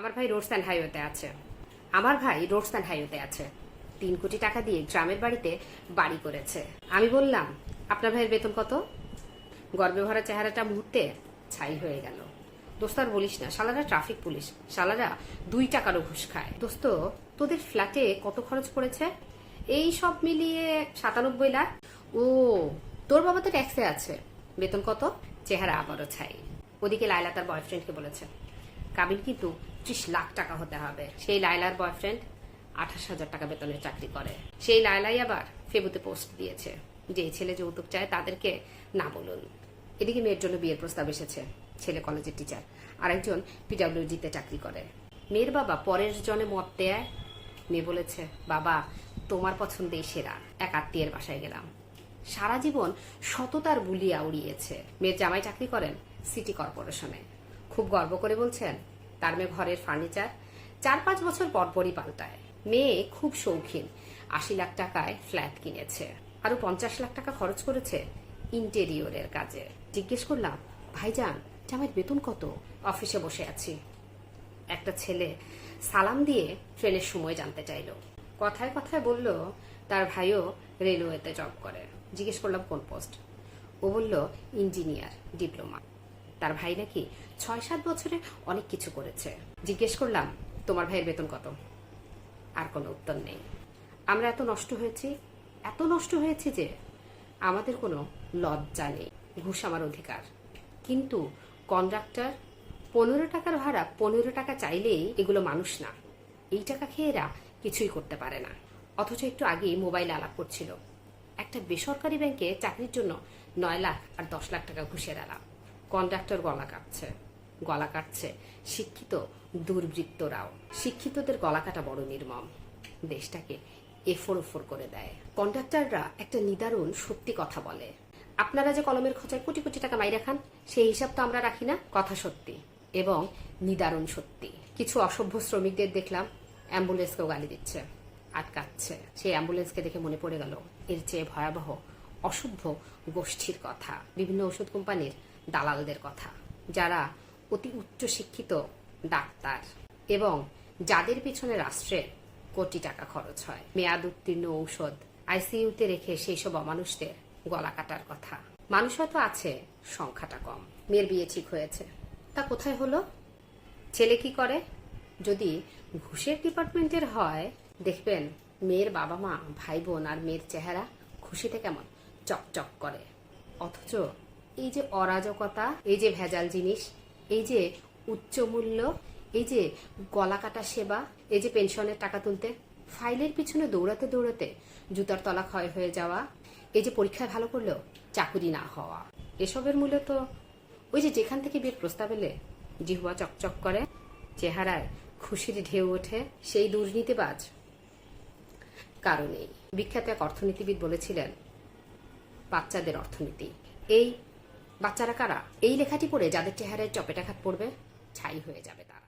আমার ভাই roads and হাইওয়েতে আছে। আমার ভাই রোডস অ্যান্ড হাইওয়েতে আছে। তিন কোটি টাকা দিয়ে গ্রামের বাড়িতে বাড়ি করেছে। আমি বললাম, আপনার ভাইয়ের বেতন কত? গর্বে ভরা চেহারাটা মুহূর্তে ছাই হয়ে গেল। দোস্ত, আর বলিস না সালারা ট্রাফিক পুলিশ সালারা দুই টাকারও ঘুষ খায়। দোস্ত, তোদের ফ্ল্যাটে কত খরচ পড়েছে? এই সব মিলিয়ে সাতানব্বই লাখ। ও, তোর বাবা তো ট্যাক্সে আছে। বেতন কত? চেহারা আবারও ছাই। ওদিকে লাইলা তার বয়ফ্রেন্ডকে বলেছে। কাবিল কিন্তু ত্রিশ লাখ টাকা হতে হবে। সেই লাইলার বয়ফ্রেন্ড আঠাশ হাজার টাকা বেতনের চাকরি করে। সেই লাইলাই আবার ফেবুতে পোস্ট দিয়েছে। যে ছেলে যৌতুক চায় তাদেরকে না বলুন। এদিকে মেয়ের জন্য বিয়ের প্রস্তাব এসেছে, ছেলে কলেজের টিচার আরেকজন পিডাব্লিউডিতে চাকরি করে। মেয়ের বাবা পরের জনে মত দেয়। মেয়ে বলেছে, বাবা, তোমার পছন্দেই সেরা। এক আত্মীয়ের বাসায় গেলাম। সারা জীবন সততার বুলিয়া উড়িয়েছে। মেয়ের জামাই চাকরি করেন সিটি কর্পোরেশনে খুব গর্ব করে বলছেন তার মেয়ে ঘরের ফার্নিচার চার পাঁচ বছর পরপরই পাল্টায়। মেয়ে খুব শৌখিন, আশি লাখ টাকায় ফ্ল্যাট কিনেছে আরও পঞ্চাশ লাখ টাকা খরচ করেছে ইন্টেরিয়রের কাজে। জিজ্ঞেস করলাম, ভাইজান, জামাইয়ের বেতন কত? অফিসে বসে আছি। একটা ছেলে সালাম দিয়ে ট্রেনের সময় জানতে চাইলো। কথায় কথায় বলল, তার ভাইও রেলওয়েতে জব করে। জিজ্ঞেস করলাম, কোন পোস্ট ও বলল ইঞ্জিনিয়ার ডিপ্লোমা তার ভাই নাকি ছয় সাত বছরে অনেক কিছু করেছে। জিজ্ঞেস করলাম, তোমার ভাইয়ের বেতন কত? আর কোনো উত্তর নেই। আমরা এত নষ্ট হয়েছি, এত নষ্ট হয়েছি যে আমাদের কোনো লজ্জা নেই, ঘুষ আমার অধিকার। কিন্তু কন্ডাক্টর, পনেরো টাকার ভাড়া, পনেরো টাকা চাইলেই এগুলো মানুষ না। এই টাকা খেয়ে এরা কিছুই করতে পারে না। অথচ একটু আগেই মোবাইলে আলাপ করছিল। একটা বেসরকারি ব্যাংকে চাকরির জন্য নয় লাখ আর দশ লাখ টাকা ঘুষের আলাপ। কন্ডাক্টর গলা কাটছে গলা কাটছে। শিক্ষিত দুর্বৃত্তরাও। শিক্ষিতদের গলা কাটা বড় নির্মম। দেশটাকে এফোর ওফোর করে দেয়। কন্ডাক্টররা একটা নিদারুণ সত্যি কথা বলে। আপনারা যে কলমের খোঁচায় কোটি কোটি টাকা মাইরা খান, সেই হিসাব তো আমরা রাখি না, কথা সত্যি। এবং নিদারুণ সত্যি। কিছু অসভ্য শ্রমিকদের দেখলাম, অ্যাম্বুলেন্সকেও গালি দিচ্ছে, আটকাচ্ছে। সেই অ্যাম্বুলেন্সকে দেখে মনে পড়ে গেল, এর চেয়ে ভয়াবহ অসভ্য গোষ্ঠীর কথা, বিভিন্ন ওষুধ কোম্পানির দালালদের কথা, যারা অতি উচ্চ শিক্ষিত ডাক্তার এবং যাদের পিছনে রাষ্ট্রের কোটি টাকা খরচ হয়। মেয়াদ উত্তীর্ণ ঔষধ আইসিইউতে রেখে সেই সব অমানুষদের গলা কাটার কথা। মানুষ হয়তো আছে, সংখ্যাটা কম। মেয়ের বিয়ে ঠিক হয়েছে। তা কোথায় হলো? ছেলে কি করে? যদি ঘুষের ডিপার্টমেন্টের হয়, দেখবেন মেয়ের বাবা মা ভাই বোন আর মেয়ের চেহারা, খুশিতে কেমন? চকচক করে। অথচ এই যে অরাজকতা, এই যে ভেজাল জিনিস, এই যে উচ্চ মূল্য, এই যে গলা কাটা সেবা, এই যে পেনশনের টাকা তুলতে, ফাইলের পিছনে দৌড়াতে দৌড়াতে জুতার তলা ক্ষয় হয়ে যাওয়া, এই যে পরীক্ষায় ভালো করলেও চাকুরি না হওয়া, এসবের মূল্য তো ওই যে যেখান থেকে বিয়ের প্রস্তাব এলে জিহুয়া চকচক করে, চেহারায় খুশির ঢেউ ওঠে সেই দুর্নীতিবাজ কারণেই। বিখ্যাত এক অর্থনীতিবিদ বলেছিলেন বাচ্চাদের অর্থনীতি। এই বাচ্চারা কারা? এই লেখাটি পড়ে যাদের চেহারায় চপেটাঘাত পড়বে, ছাই হয়ে যাবে তা